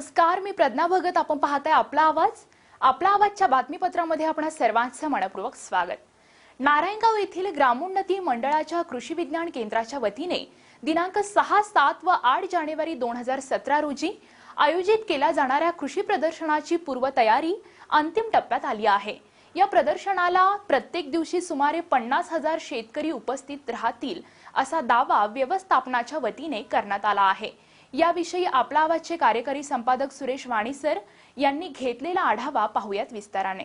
नमस्कार मी प्रज्ञा भगत. आपण पाहताय आपला आवाज. आपला आवाजच्या बातमीपत्रामध्ये आपणा सर्वांचं मनपूर्वक स्वागत. नारायणगाव येथील ग्रामोन्नती मंडळाच्या कृषी विज्ञान केंद्राच्या वतीने दिनांक सहा सात व आठ जानेवारी दोन हजार सतरा रोजी आयोजित केल्या जाणाऱ्या कृषी प्रदर्शनाची पूर्वतयारी अंतिम टप्प्यात आली आहे. या प्रदर्शनाला प्रत्येक दिवशी सुमारे पन्नास हजार शेतकरी उपस्थित राहतील असा दावा व्यवस्थापनाच्या वतीने करण्यात आला आहे. याविषयी आपला आवाजचे कार्यकारी संपादक सुरेश वाणी सर यांनी घेतलेला आढावा पाहूयात विस्ताराने.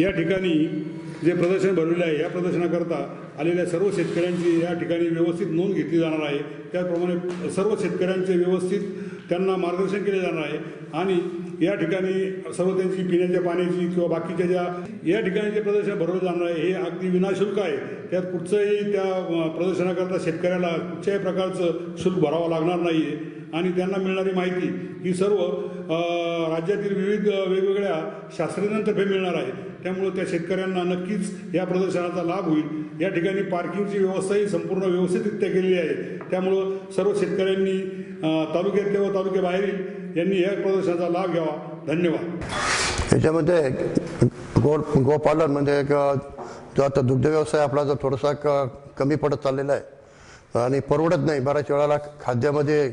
या ठिकाणी जे प्रदर्शन भरलेले आहे या प्रदर्शनाकरता आलेल्या सर्व शेतकऱ्यांची या ठिकाणी व्यवस्थित नोंद घेतली जाणार आहे. त्याचप्रमाणे सर्व शेतकऱ्यांचे व्यवस्थित त्यांना मार्गदर्शन केले जाणार आहे. आणि या ठिकाणी सर्व त्यांची पिण्याच्या पाण्याची किंवा बाकीच्या ज्या या ठिकाणी जे प्रदर्शन भरवलं जाणार आहे हे अगदी विनाशुल्क आहे. त्यात कुठचंही त्या प्रदर्शनाकरता शेतकऱ्याला कुठच्याही प्रकारचं शुल्क भरावं लागणार नाही आहे आणि त्यांना मिळणारी माहिती ही सर्व राज्यातील विविध वेगवेगळ्या शास्त्रज्ञांतर्फे मिळणार आहे त्यामुळं त्या शेतकऱ्यांना नक्कीच या प्रदर्शनाचा लाभ होईल. या ठिकाणी पार्किंगची व्यवस्थाही संपूर्ण व्यवस्थितरित्या केलेली आहे. त्यामुळं सर्व शेतकऱ्यांनी तालुक्यात किंवा व तालुक्याबाहेरील यांनी या प्रदर्शनाचा लाभ घ्यावा. धन्यवाद. याच्यामध्ये गो गोपालन म्हणजे एक जो आता दुग्ध व्यवसाय आपला जो थोडासा क कमी पडत चाललेला आहे. आणि परवडत नाही. बऱ्याच वेळाला खाद्यामध्ये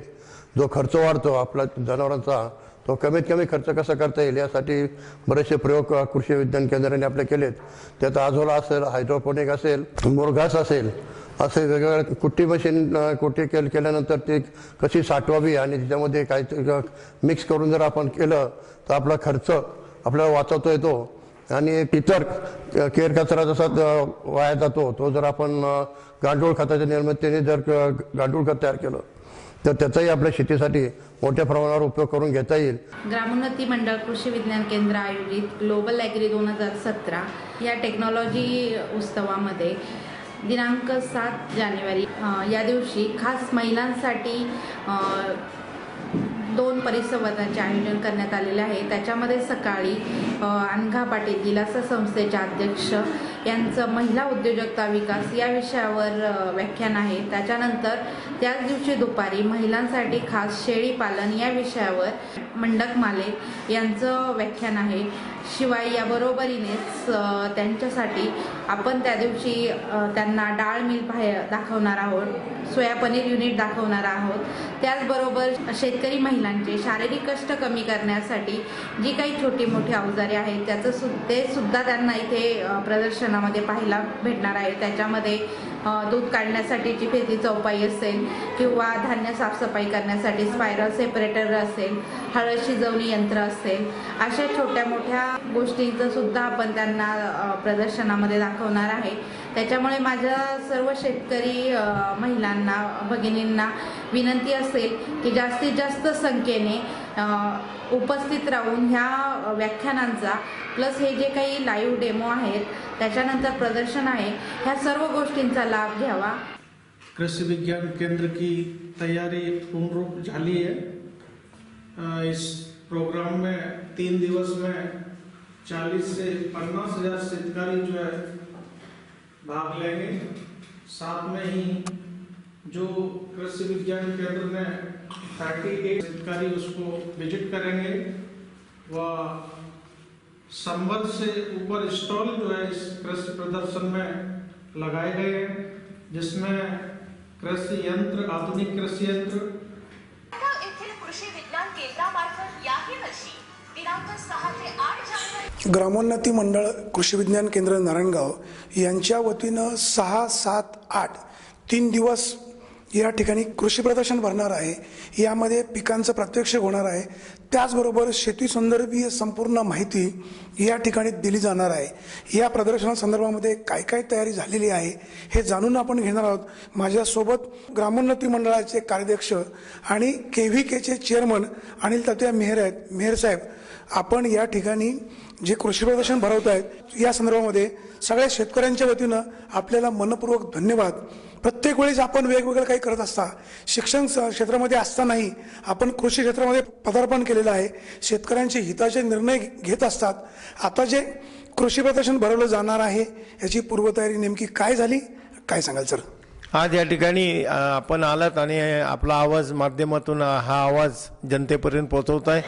जो खर्च वाढतो आपला जनावरांचा तो कमीत कमी खर्च कसा करता येईल यासाठी बरेचसे प्रयोग कृषी विज्ञान केंद्राने आपले केलेत. त्यात आझोला असेल हायड्रोपोनिक असेल मुरघास असेल असे वेगवेगळे कुट्टी मशीन कुट्टी केल केल्यानंतर ती कशी साठवावी आणि त्याच्यामध्ये काही मिक्स करून जर आपण केलं तर आपला खर्च आपल्याला वाचवता येतो. आणि इतर केर कचरा जसा वाया जातो तो जर आपण गांडूळ खताच्या निर्मितीने जर गांडूळ खत तयार केलं तर त्याचाही आपल्या शेतीसाठी मोठ्या प्रमाणावर उपयोग करून घेता येईल. ग्रामोन्नती मंडळ कृषी विज्ञान केंद्र आयोजित ग्लोबल ॲग्री दोन हजार सतरा या टेक्नॉलॉजी उत्सवामध्ये दिनांक सात जानेवारी या दिवशी खास महिलांसाठी दोन परिसंवादाचे आयोजन करण्यात आलेले आहे. त्याच्यामध्ये सकाळी अनघा पाटील दिलासा संस्थेचे अध्यक्ष यांचं महिला उद्योजकता विकास या विषयावर व्याख्यान आहे. त्याच्यानंतर त्याच दिवशी दुपारी महिलांसाठी खास शेळी पालन या विषयावर मंडक माले यांचं व्याख्यान आहे. शिवाय या बरोबरीनेच त्यांच्यासाठी आपण त्या दिवशी त्यांना डाळ मिल बाहेर दाखवणार आहोत सोया पनीर युनिट दाखवणार आहोत. त्याचबरोबर शेतकरी महिलांचे शारीरिक कष्ट कमी करण्यासाठी जी काही छोटी मोठी अवजारे आहेत त्याचं सु ते सुद्धा त्यांना इथे प्रदर्शनामध्ये पाहायला भेटणार आहे. त्याच्यामध्ये दूध काढण्यासाठीची फेती चौपाई असेल किंवा धान्य साफसफाई करण्यासाठी स्पायरल सेपरेटर असेल हळद शिजवणी यंत्र असेल अशा छोट्या मोठ्या गोष्टींचं सुद्धा आपण त्यांना प्रदर्शनामध्ये दाखवणार आहे. त्याच्यामुळे माझ्या सर्व शेतकरी महिलांना भगिनींना विनंती असेल की जास्तीत जास्त संख्येने उपस्थित राहून ह्या व्याख्यानांचा प्लस हे जे काही लाईव्ह डेमो आहेत त्याच्यानंतर प्रदर्शन आहे ह्या सर्व गोष्टींचा लाभ घ्यावा. कृषी विज्ञान केंद्र की तैयारी पूर्ण रूप झाली है। इस प्रोग्राम में तीन दिवस में 40 से पन्नास हजार शेतकारी जो है भाग लेंगे। साथ में ही जो कृषि विज्ञान केंद्र में 38 शेतकारी उसको विज़िट करेंगे वह संबल से ऊपर स्टॉल जो है इस कृषि प्रदर्शन में लगाए गए हैं जिसमें कृषि यंत्र आधुनिक कृषि यंत्र। येथील कृषी विज्ञान केंद्रामार्फत याही वर्षी ते ग्रामोन्नती मंडळ कृषी विज्ञान केंद्र नारायणगाव यांच्या वतीनं सहा सात आठ तीन दिवस या ठिकाणी कृषी प्रदर्शन भरणार आहे. यामध्ये पिकांचं प्रत्यक्ष होणार आहे. त्याचबरोबर शेतीसंदर्भीय संपूर्ण माहिती या ठिकाणी दिली जाणार आहे. या प्रदर्शनासंदर्भामध्ये काय काय तयारी झालेली आहे हे जाणून आपण घेणार आहोत. माझ्यासोबत ग्रामोन्नती मंडळाचे कार्याध्यक्ष आणि के व्ही केचे चेअरमन अनिल तात्या मेहर आहेत. मेहर साहेब आपण या ठिकाणी जे कृषी प्रदर्शन भरवत आहेत या संदर्भामध्ये सगळ्या शेतकऱ्यांच्या वतीनं आपल्याला मनपूर्वक धन्यवाद. प्रत्येक वेळेस आपण वेगवेगळं काही करत असता. शिक्षण स- क्षेत्रामध्ये असतानाही आपण कृषी क्षेत्रामध्ये पदार्पण केलेलं आहे. शेतकऱ्यांचे हिताचे निर्णय घेत असतात. आता जे कृषी प्रदर्शन भरवलं जाणार आहे याची पूर्वतयारी नेमकी काय झाली? काय सांगाल सर? आज या ठिकाणी आपण आलात आणि आपला आवाज माध्यमातून हा आवाज जनतेपर्यंत पोहोचवत आहे.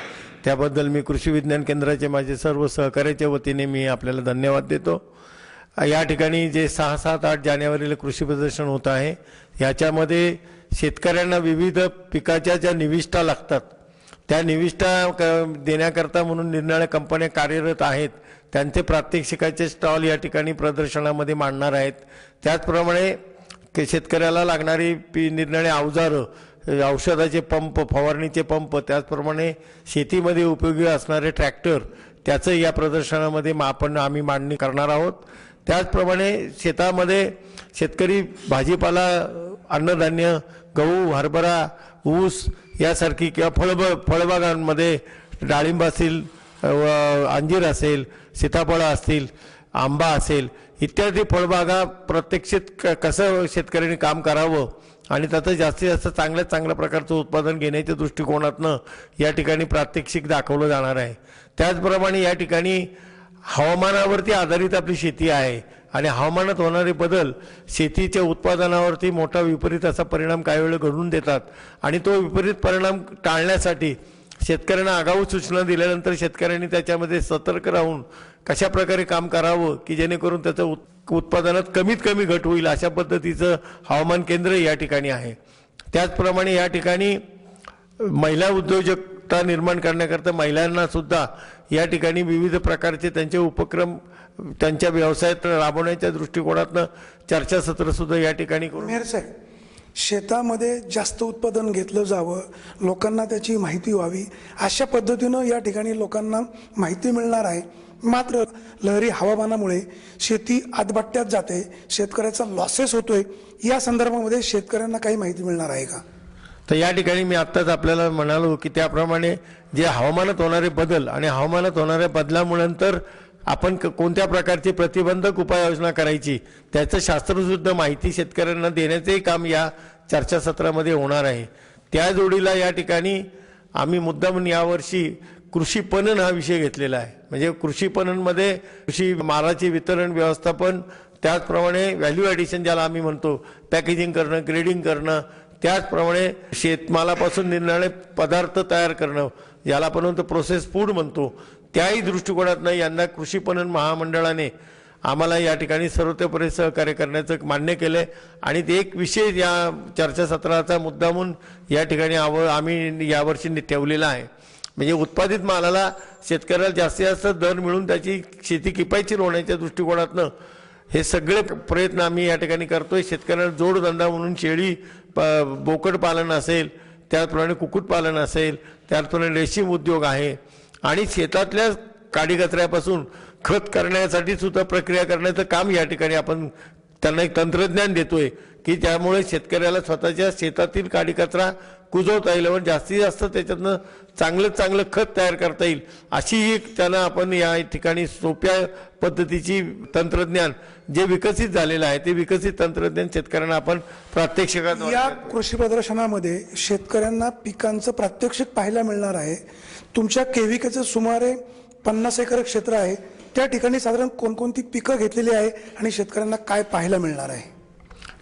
त्याबद्दल मी कृषी विज्ञान केंद्राचे माझे सर्व सहकार्याच्या वतीने मी आपल्याला धन्यवाद देतो. या ठिकाणी जे सहा सात आठ जानेवारीला कृषी प्रदर्शन होत आहे याच्यामध्ये शेतकऱ्यांना विविध पिकाच्या ज्या निविष्ठा लागतात त्या निविष्ठा क- देण्याकरता म्हणून निरनिराळ्या कंपन्या कार्यरत आहेत त्यांचे प्रात्यक्षिकाचे स्टॉल या ठिकाणी प्रदर्शनामध्ये मांडणार आहेत. त्याचप्रमाणे शेतकऱ्याला लागणारी पी निरनिराळे अवजारं औषधाचे पंप फवारणीचे पंप त्याचप्रमाणे शेतीमध्ये उपयोगी असणारे ट्रॅक्टर त्याचं या प्रदर्शनामध्ये मा- आपण आम्ही मांडणी करणार आहोत. त्याचप्रमाणे शेतामध्ये शेतकरी भाजीपाला अन्नधान्य गहू हरभरा ऊस यासारखी किंवा फळब फळबागांमध्ये डाळिंब असेल अंजीर असेल सीताफळं असतील आंबा असेल इत्यादी फळबागा प्रत्यक्षित क कसं शेतकऱ्यांनी काम करावं आणि त्याचं जास्तीत जास्त चांगल्या चांगल्या प्रकारचं उत्पादन घेण्याच्या दृष्टिकोनातनं या ठिकाणी प्रात्यक्षिक दाखवलं जाणार आहे. त्याचप्रमाणे या ठिकाणी हवामानावरती आधारित आपली शेती आहे आणि हवामानात होणारे बदल शेतीच्या उत्पादनावरती मोठा विपरीत असा परिणाम काही वेळा घडून देतात. आणि तो विपरीत परिणाम टाळण्यासाठी शेतकऱ्यांना आगाऊ सूचना दिल्यानंतर शेतकऱ्यांनी त्याच्यामध्ये सतर्क राहून कशा प्रकारे काम करावं की जेणेकरून त्याचं उत उत्पादनात कमीत कमी घट होईल अशा पद्धतीचं हवामान केंद्र या ठिकाणी आहे. त्याचप्रमाणे या ठिकाणी महिला उद्योजकता निर्माण करण्याकरता महिलांना सुद्धा या ठिकाणी विविध प्रकारचे त्यांचे उपक्रम त्यांच्या व्यवसायात राबवण्याच्या दृष्टिकोनातनं चर्चासत्र सुद्धा या ठिकाणी करून साहेब शेतामध्ये जास्त उत्पादन घेतलं जावं लोकांना त्याची माहिती व्हावी अशा पद्धतीनं या ठिकाणी लोकांना माहिती मिळणार आहे. मात्र लहरी हवामानामुळे शेती आदबट्ट्यात जाते शेतकऱ्याचा लॉसेस होतोय. या संदर्भामध्ये शेतकऱ्यांना काही माहिती मिळणार आहे का? तर या ठिकाणी मी आत्ताच आपल्याला म्हणालो की त्याप्रमाणे जे हवामानात होणारे बदल आणि हवामानात होणाऱ्या बदलामुळंतर आपण क- कोणत्या प्रकारची प्रतिबंधक उपाययोजना करायची त्याचं शास्त्रशुद्ध माहिती शेतकऱ्यांना देण्याचंही काम या चर्चासत्रामध्ये होणार आहे. त्या जोडीला या ठिकाणी आम्ही मुद्दामून यावर्षी कृषी पणन हा विषय घेतलेला आहे. म्हणजे कृषी पणनमध्ये कृषी मालाचे वितरण व्यवस्थापन त्याचप्रमाणे व्हॅल्यू ॲडिशन ज्याला आम्ही म्हणतो पॅकेजिंग करणं ग्रेडिंग करणं त्याचप्रमाणे शेतमालापासून निरनिराळे पदार्थ तयार करणं याला आपण म्हणतो प्रोसेस फूड म्हणतो. त्याही दृष्टिकोनातनं यंदा कृषी पणन महामंडळाने आम्हाला या ठिकाणी सर्वतोपरी सहकार्य करण्याचं मान्य केलंय. आणि ते एक विशेष या चर्चासत्राचा मुद्दा म्हणून या ठिकाणी आव आम्ही यावर्षी नि- ठेवलेला आहे. म्हणजे उत्पादित मालाला शेतकऱ्याला जास्तीत जास्त दर मिळून त्याची शेती किफायतशीर होण्याच्या दृष्टिकोनातनं हे सगळे प्रयत्न आम्ही या ठिकाणी करतोय. शेतकऱ्यांना जोडधंदा म्हणून शेळी प बोकडपालन असेल त्याचप्रमाणे कुक्कुटपालन असेल त्याचप्रमाणे रेशीम उद्योग आहे. आणि शेतातल्या काडीकचऱ्यापासून खत करण्यासाठी सुद्धा प्रक्रिया करण्याचं काम या ठिकाणी आपण त्यांना एक तंत्रज्ञान देतोय की त्यामुळे शेतकऱ्याला स्वतःच्या शेतातील काडीकचरा कुजवता येईल आणि जास्तीत जास्त त्याच्यातनं चांगलं चांगलं खत तयार करता येईल. अशी एक त्यांना आपण या ठिकाणी सोप्या पद्धतीची तंत्रज्ञान जे विकसित झालेलं आहे ते विकसित तंत्रज्ञान शेतकऱ्यांना आपण प्रात्यक्षिकात या कृषी प्रदर्शनामध्ये शेतकऱ्यांना पिकांचं प्रात्यक्षिक पाहायला मिळणार आहे. तुमच्या केविकेचं सुमारे पन्नास एकर क्षेत्र आहे. त्या ठिकाणी साधारण कोणकोणती पिकं घेतलेली आहे आणि शेतकऱ्यांना काय पाहायला मिळणार आहे?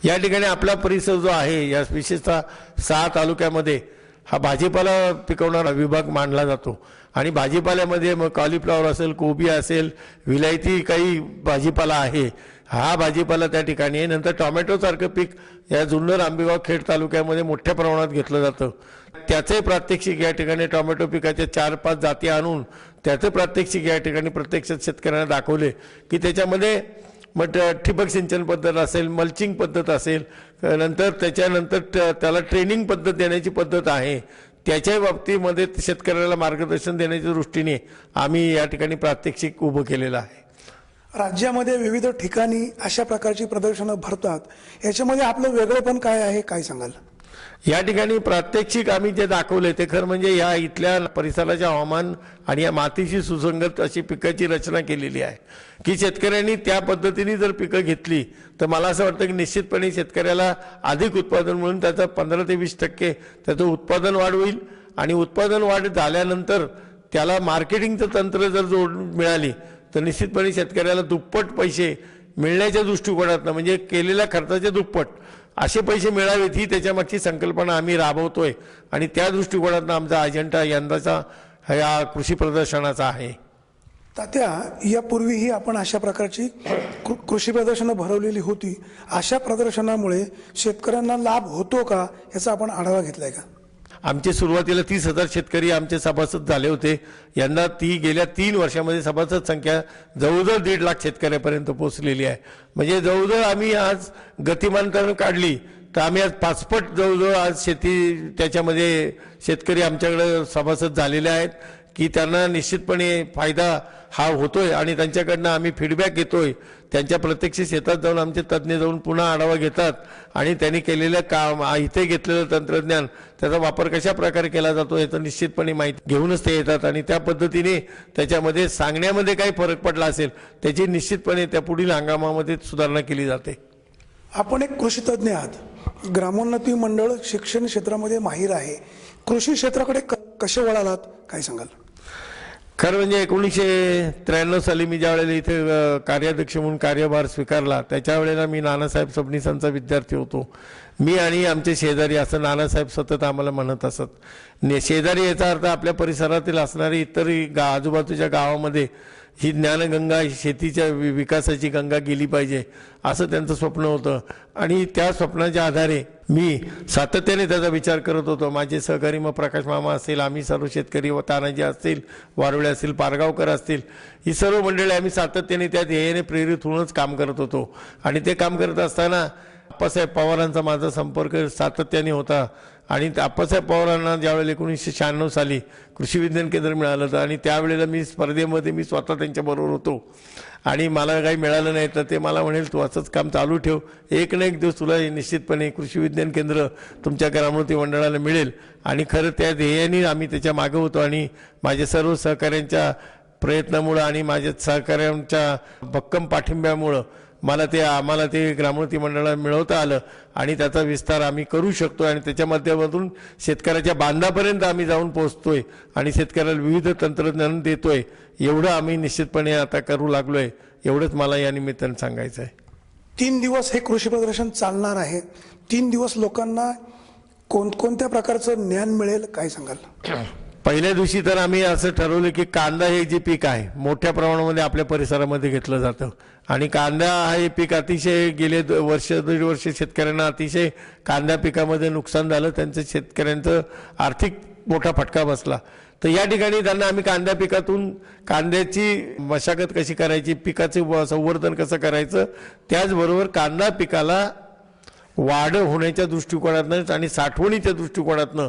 या ठिकाणी आपला परिसर जो आहे या विशेषतः सहा तालुक्यामध्ये हा भाजीपाला पिकवणारा विभाग मानला जातो. आणि भाजीपाल्यामध्ये मग कॉलीफ्लॉवर असेल कोबी असेल विलायती काही भाजीपाला आहे. हा भाजीपाला त्या ठिकाणी आहे. नंतर टॉमॅटोसारखं पीक या जुन्नर आंबेगाव खेड तालुक्यामध्ये मोठ्या प्रमाणात घेतलं जातं. त्याचंही प्रात्यक्षिक या ठिकाणी टॉमॅटो पिकाच्या चार पाच जाती आणून त्याचं प्रात्यक्षिक या ठिकाणी प्रत्यक्षात शेतकऱ्यांना दाखवले की त्याच्यामध्ये मग ठिबक सिंचन पद्धत असेल मल्चिंग पद्धत असेल नंतर त्याच्यानंतर त्याला ट्रेनिंग पद्धत देण्याची पद्धत आहे. त्याच्या बाबतीमध्ये शेतकऱ्याला मार्गदर्शन देण्याच्या दृष्टीने आम्ही या ठिकाणी प्रात्यक्षिक उभं केलेलं आहे. राज्यामध्ये विविध ठिकाणी अशा प्रकारची प्रदर्शनं भरतात. याच्यामध्ये आपलं वेगळेपण काय आहे काय सांगाल? या ठिकाणी प्रात्यक्षिक आम्ही जे दाखवले ते खरं म्हणजे या इथल्या परिसराच्या हवामान आणि या मातीशी सुसंगत अशी पिकाची रचना केलेली आहे. की शेतकऱ्यांनी त्या पद्धतीने जर पिकं घेतली तर मला असं वाटतं की निश्चितपणे शेतकऱ्याला अधिक उत्पादन म्हणून त्याचं पंधरा ते वीस टक्के त्याचं उत्पादन वाढ होईल. आणि उत्पादन वाढ झाल्यानंतर त्याला मार्केटिंगचं तंत्र जर जोड मिळाली तर निश्चितपणे शेतकऱ्याला दुप्पट पैसे मिळण्याच्या दृष्टिकोनातनं म्हणजे केलेल्या खर्चाचे दुप्पट असे पैसे मिळावेत ही त्याच्यामागची संकल्पना आम्ही राबवतोय. आणि त्या दृष्टिकोनातून आमचा अजेंडा यंदाचा या कृषी प्रदर्शनाचा आहे. तात्या यापूर्वीही आपण अशा प्रकारची कृषी प्रदर्शनं भरवलेली होती. अशा प्रदर्शनामुळे शेतकऱ्यांना लाभ होतो का याचा आपण आढावा घेतलाय का? आमचे सुरुवातीला तीस हजार शेतकरी आमचे सभासद झाले होते. यांना ती गेल्या तीन वर्षामध्ये सभासद संख्या जवळजवळ दीड लाख शेतकऱ्यापर्यंत पोहोचलेली आहे. म्हणजे जवळजवळ आम्ही आज गतिमानता काढली तर आम्ही आज पाचपट जवळजवळ आज शेती त्याच्यामध्ये शेतकरी आमच्याकडं सभासद झालेले आहेत. की त्यांना निश्चितपणे फायदा हा होतोय आणि त्यांच्याकडनं आम्ही फीडबॅक घेतोय. त्यांच्या प्रत्यक्ष शेतात जाऊन आमचे तज्ज्ञ जाऊन पुन्हा आढावा घेतात आणि त्यांनी केलेलं काम इथे घेतलेलं तंत्रज्ञान त्याचा वापर कशा प्रकारे केला जातो याचं निश्चितपणे माहिती घेऊनच ते येतात आणि त्या पद्धतीने त्याच्यामध्ये सांगण्यामध्ये काही फरक पडला असेल त्याची निश्चितपणे त्या पुढील हंगामामध्ये सुधारणा केली जाते. आपण एक कृषी तज्ज्ञ आहात. ग्रामोन्नती मंडळ शिक्षण क्षेत्रामध्ये माहीर आहे. कृषी क्षेत्राकडे क- कसे वळालात? काय सांगाल? खरं म्हणजे एकोणीसशे त्र्याण्णव साली मी ज्या वेळेला इथे कार्याध्यक्ष म्हणून कार्यभार स्वीकारला त्याच्या वेळेला मी नानासाहेब सबनीसांचा विद्यार्थी होतो. मी आणि आमचे शेजारी असं नानासाहेब सतत आम्हाला म्हणत असत. ने शेजारी याचा अर्थ आपल्या परिसरातील असणारी इतरही गा आजूबाजूच्या गावामध्ये ही ज्ञानगंगा शेतीच्या वि- विकासाची गंगा गेली पाहिजे असं त्यांचं स्वप्न होतं. आणि त्या स्वप्नाच्या आधारे मी सातत्याने त्याचा विचार करत होतो. माझे सहकारी मग प्रकाश मामा असतील आम्ही सर्व शेतकरी व तानाजी असतील वारुळे असतील पारगावकर असतील ही सर्व मंडळी आम्ही सातत्याने त्या ध्येयाने प्रेरित होऊनच काम करत होतो. आणि ते काम करत असताना आप्पासाहेब पवारांचा माझा संपर्क सातत्याने होता. आणि आप्पासाहेब पवारांना ज्यावेळेला एकोणीसशे शहाण्णव साली कृषी विज्ञान केंद्र मिळालं होतं आणि त्यावेळेला मी स्पर्धेमध्ये मी स्वतः त्यांच्याबरोबर होतो. आणि मला काही मिळालं नाही तर ते मला म्हणेल तू असंच काम चालू ठेव. एक ना एक दिवस तुला निश्चितपणे कृषी विज्ञान केंद्र तुमच्या ग्रामोन्नती मंडळाला मिळेल. आणि खरं त्या ध्येयाने आम्ही त्याच्या मागं होतो आणि माझ्या सर्व सहकाऱ्यांच्या प्रयत्नामुळं आणि माझ्या सहकाऱ्यांच्या भक्कम पाठिंब्यामुळं मला ते आम्हाला ते ग्रामोन्नती मंडळाला मिळवता आलं आणि त्याचा विस्तार आम्ही करू शकतो आणि त्याच्या माध्यमातून शेतकऱ्याच्या बांधापर्यंत आम्ही जाऊन पोहोचतोय आणि शेतकऱ्याला विविध तंत्रज्ञान देतोय. एवढं आम्ही निश्चितपणे आता करू लागलोय. एवढंच मला या निमित्तानं सांगायचं आहे. तीन दिवस हे कृषी प्रदर्शन चालणार आहे. तीन दिवस लोकांना कोणकोणत्या प्रकारचं ज्ञान मिळेल काय सांगाल? पहिल्या दिवशी तर आम्ही असं ठरवलं की कांदा हे जे पीक आहे मोठ्या प्रमाणामध्ये आपल्या परिसरामध्ये घेतलं जातं. आणि कांदा हा हे पीक अतिशय गेले द- वर्ष दीड वर्ष शेतकऱ्यांना अतिशय कांदा पिकामध्ये नुकसान झालं. त्यांचं शेतकऱ्यांचं आर्थिक मोठा फटका बसला. तर या ठिकाणी त्यांना आम्ही कांदा पिकातून कांद्याची मशागत कशी करायची पिकाचे व- संवर्धन कसं करायचं त्याचबरोबर कांदा पिकाला वाढ होण्याच्या दृष्टिकोनातनं आणि साठवणीच्या दृष्टिकोनातनं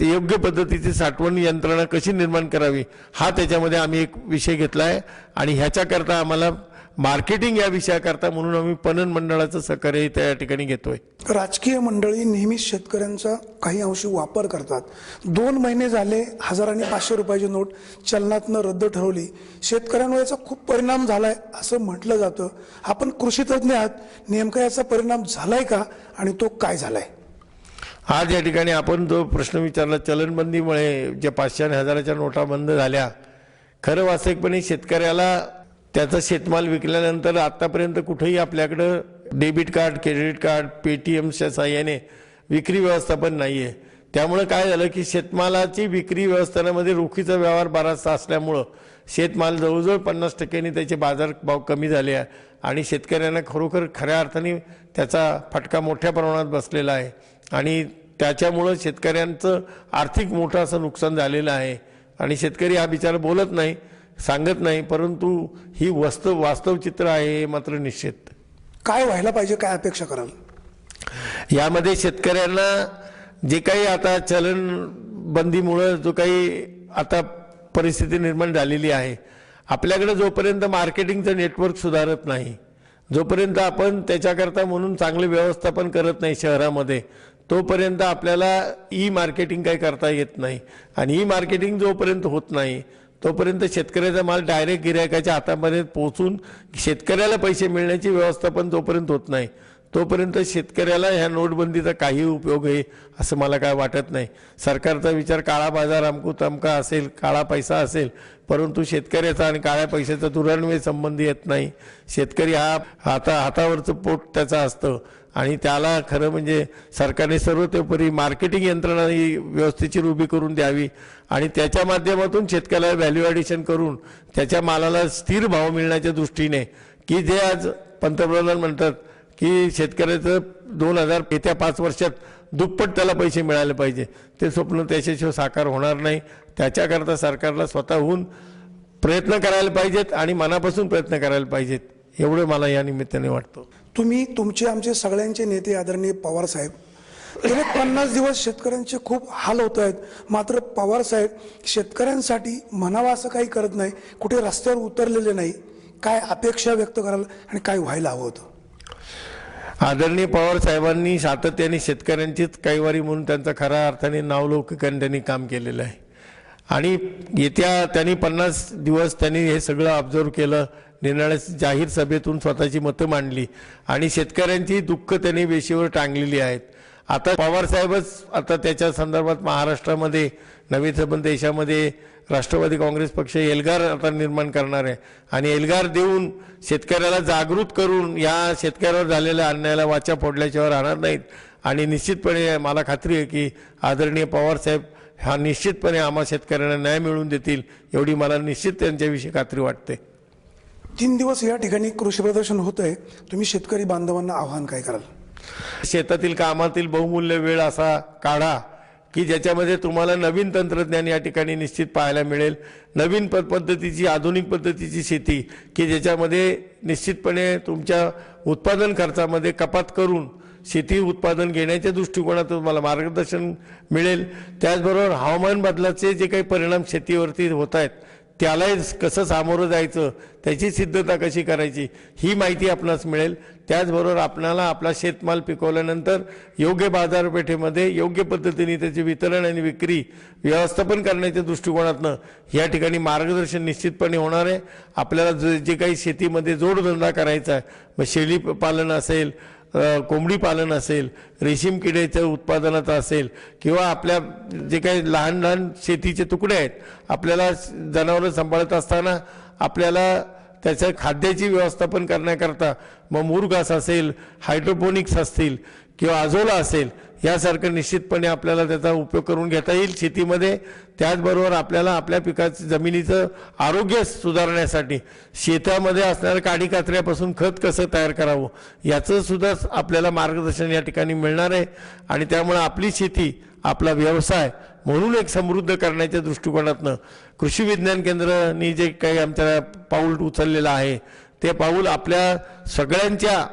ते योग्य पद्धतीची साठवण यंत्रणा कशी निर्माण करावी हा त्याच्यामध्ये आम्ही एक विषय घेतला आहे आणि ह्याच्याकरता आम्हाला मार्केटिंग या विषयाकरता म्हणून आम्ही पणन मंडळाचं सहकार्य त्या या ठिकाणी घेतोय. राजकीय मंडळी नेहमीच शेतकऱ्यांचा काही अंशी वापर करतात. दोन महिने झाले हजार आणि पाचशे रुपयाची नोट चलनातनं रद्द ठरवली. शेतकऱ्यांवर याचा खूप परिणाम झालाय असं म्हटलं जातं. आपण कृषी तज्ज्ञ आहात नेमका याचा परिणाम झालाय का आणि तो काय झालाय? आज या ठिकाणी आपण जो प्रश्न विचारला चलनबंदीमुळे ज्या पाचशे आणि हजाराच्या नोटा बंद झाल्या खरं वास्तविकपणे शेतकऱ्याला त्याचा शेतमाल विकल्यानंतर आतापर्यंत कुठेही आपल्याकडं डेबिट कार्ड क्रेडिट कार्ड पेटीएमच्या साह्याने विक्री व्यवस्थापन नाही आहे त्यामुळं काय झालं की शेतमालाची विक्री व्यवस्थानामध्ये रोखीचा व्यवहार बराचसा असल्यामुळं शेतमाल जवळजवळ पन्नास टक्क्यांनी त्याचे बाजार भाव कमी झाले आहे आणि शेतकऱ्यांना खरोखर खऱ्या अर्थाने त्याचा फटका मोठ्या प्रमाणात बसलेला आहे. आणि त्याच्यामुळं शेतकऱ्यांचं आर्थिक मोठं असं नुकसान झालेलं आहे. आणि शेतकरी हा बिचारा बोलत नाही सांगत नाही परंतु ही वस्तव वास्तव चित्र आहे हे मात्र निश्चित. काय व्हायला पाहिजे काय अपेक्षा कराल? यामध्ये शेतकऱ्यांना जे काही आता चलन बंदीमुळं जो काही आता परिस्थिती निर्माण झालेली आहे आपल्याकडे जोपर्यंत मार्केटिंगचं नेटवर्क सुधारत नाही जोपर्यंत आपण त्याच्याकरता म्हणून चांगले व्यवस्थापन करत नाही शहरामध्ये तोपर्यंत आपल्याला ई मार्केटिंग काही करता येत नाही. आणि ई मार्केटिंग जोपर्यंत होत नाही तोपर्यंत शेतकऱ्याचा माल डायरेक्ट गिरायकाच्या हातामध्ये पोहोचून शेतकऱ्याला पैसे मिळण्याची व्यवस्था पण जोपर्यंत होत नाही तोपर्यंत शेतकऱ्याला ह्या नोटबंदीचा काही उपयोग आहे असं मला काय वाटत नाही. सरकारचा विचार काळा बाजार अमकू तमका असेल काळा पैसा असेल परंतु शेतकऱ्याचा आणि काळ्या पैशाचा दुरान्वय संबंध येत नाही. शेतकरी हा हाता हातावरचं पोट त्याचं असतं. आणि त्याला खरं म्हणजे सरकारने सर्वतोपरी मार्केटिंग यंत्रणा ही व्यवस्थेची उभी करून द्यावी आणि त्याच्या माध्यमातून शेतकऱ्याला व्हॅल्यू ॲडिशन करून त्याच्या मालाला स्थिर भाव मिळण्याच्या दृष्टीने की जे आज पंतप्रधान म्हणतात की शेतकऱ्याचं दोन हजार येत्या पाच वर्षात दुप्पट त्याला पैसे मिळाले पाहिजे. ते स्वप्न त्याच्याशिवाय साकार होणार नाही. त्याच्याकरता सरकारला स्वतःहून प्रयत्न करायला पाहिजेत आणि मनापासून प्रयत्न करायला पाहिजेत. एवढं मला या निमित्ताने वाटतं. तुम्ही तुमचे आमचे सगळ्यांचे नेते आदरणीय पवार साहेब गेले पन्नास दिवस शेतकऱ्यांचे खूप हाल होत आहेत. मात्र पवार साहेब शेतकऱ्यांसाठी म्हणावं असं काही करत नाही कुठे रस्त्यावर उतरलेले नाही. काय अपेक्षा व्यक्त कराल आणि काय व्हायला हवं होतं? आदरणीय पवार साहेबांनी सातत्याने शेतकऱ्यांचीच कैवारी म्हणून त्यांचा खऱ्या अर्थाने नावलौकिकाने त्यांनी काम केलेलं आहे. आणि येत्या त्यांनी पन्नास दिवस त्यांनी हे सगळं ऑब्झर्व केलं. निर्णय जाहीर सभेतून स्वतःची मतं मांडली आणि शेतकऱ्यांची दुःख त्यांनी वेशीवर टांगलेली आहेत. आता पवार साहेबच आता त्याच्या संदर्भात महाराष्ट्रामध्ये नवीन संबंध देशामध्ये राष्ट्रवादी काँग्रेस पक्ष एल्गार आता निर्माण करणार आहे. आणि एल्गार देऊन शेतकऱ्याला जागृत करून या शेतकऱ्यावर झालेल्या अन्यायाला वाचा फोडल्याशिवाय राहणार नाहीत. आणि निश्चितपणे मला खात्री आहे की आदरणीय पवार साहेब हा निश्चितपणे आम्हा शेतकऱ्यांना न्याय मिळवून देतील एवढी मला निश्चित त्यांच्याविषयी खात्री वाटते. तीन दिवस या ठिकाणी कृषी प्रदर्शन होत आहे तुम्ही शेतकरी बांधवांना आव्हान काय कराल? शेतातील कामातील बहुमूल्य वेळ असा काढा की ज्याच्यामध्ये तुम्हाला नवीन तंत्रज्ञान या ठिकाणी निश्चित पाहायला मिळेल. नवीन प पद्धतीची आधुनिक पद्धतीची शेती की ज्याच्यामध्ये निश्चितपणे तुमच्या उत्पादन खर्चामध्ये कपात करून शेती उत्पादन घेण्याच्या दृष्टिकोनातून तुम्हाला मार्गदर्शन मिळेल. त्याचबरोबर हवामान बदलाचे जे काही परिणाम शेतीवरती होत आहेत त्यालाही कसं सामोरं जायचं त्याची सिद्धता कशी करायची ही माहिती आपणास मिळेल. त्याचबरोबर आपणाला आपला शेतमाल पिकवल्यानंतर योग्य बाजारपेठेमध्ये योग्य पद्धतीने त्याचे वितरण आणि विक्री व्यवस्थापन करण्याच्या दृष्टिकोनातनं या ठिकाणी मार्गदर्शन निश्चितपणे होणार आहे. आपल्याला जे जे काही शेतीमध्ये जोडधंदा करायचा आहे मग शेळी पालन असेल कोंबडी पालन असेल रेशीम किड्याच्या उत्पादनाचं असेल किंवा आपल्या जे काही लहान लहान शेतीचे तुकडे आहेत आपल्याला जनावरं सांभाळत असताना आपल्याला त्याचं खाद्याची व्यवस्थापन करण्याकरता मग मुरघास असेल हायड्रोपोनिक्स असतील किंवा आजोला असेल यासारखं निश्चितपणे आपल्याला त्याचा उपयोग करून घेता येईल शेतीमध्ये. त्याचबरोबर आपल्याला आपल्या पिकाचं जमिनीचं आरोग्य सुधारण्यासाठी शेतामध्ये असणाऱ्या काडी कात्र्यापासून खत कसं तयार करावं याचं सुद्धा आपल्याला मार्गदर्शन या ठिकाणी मिळणार आहे. आणि त्यामुळे आपली शेती आपला व्यवसाय म्हणून एक समृद्ध करण्याच्या दृष्टिकोनातनं कृषी विज्ञान केंद्राने जे काही आमच्या पाऊल उचललेलं आहे ते पाऊल आपल्या सगळ्यांच्या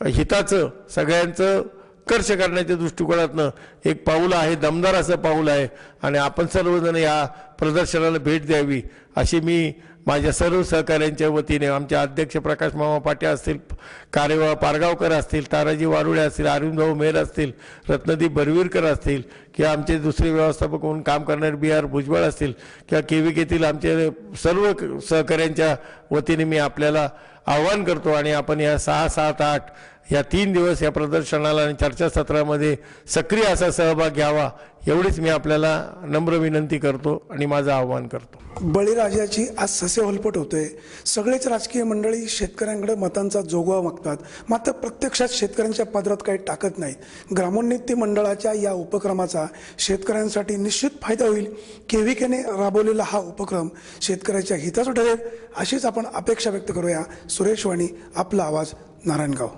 हिताचं सगळ्यांचं कर्ष करण्याच्या दृष्टिकोनातनं एक पाऊल आहे दमदार असं पाऊल आहे. आणि आपण सर्वजण या प्रदर्शनाला भेट द्यावी अशी मी माझ्या सर्व सहकाऱ्यांच्या वतीने आमच्या अध्यक्ष प्रकाश मामा पाटे असतील कार्यवा पारगावकर असतील ताराजी वारुळे असतील अरुणभाऊ मेर असतील रत्नदीप बरवीरकर असतील किंवा आमचे दुसरे व्यवस्थापक म्हणून काम करणारे बी आर भुजबळ असतील किंवा केविकेतील आमचे सर्व सहकाऱ्यांच्या वतीने मी आपल्याला आव्हान करतो आणि आपण या सहा सात आठ या तीन दिवस या प्रदर्शनाला आणि चर्चासत्रामध्ये सक्रिय असा सहभाग घ्यावा एवढीच मी आपल्याला नम्र विनंती करतो आणि माझं आव्हान करतो. बळीराजाची आज ससे होलपट होते. सगळेच राजकीय मंडळी शेतकऱ्यांकडे मतांचा जोगवा मागतात. मात्र प्रत्यक्षात शेतकऱ्यांच्या पदरात काही टाकत नाहीत ग्रामोन्नती मंडळाच्या या उपक्रमाचा शेतकऱ्यांसाठी निश्चित फायदा होईल. केव्हीकेने राबवलेला हा उपक्रम शेतकऱ्याच्या हिताचा ठरेल अशीच आपण अपेक्षा व्यक्त करूया. सुरेश वाणी आपला आवाज नारायणगाव.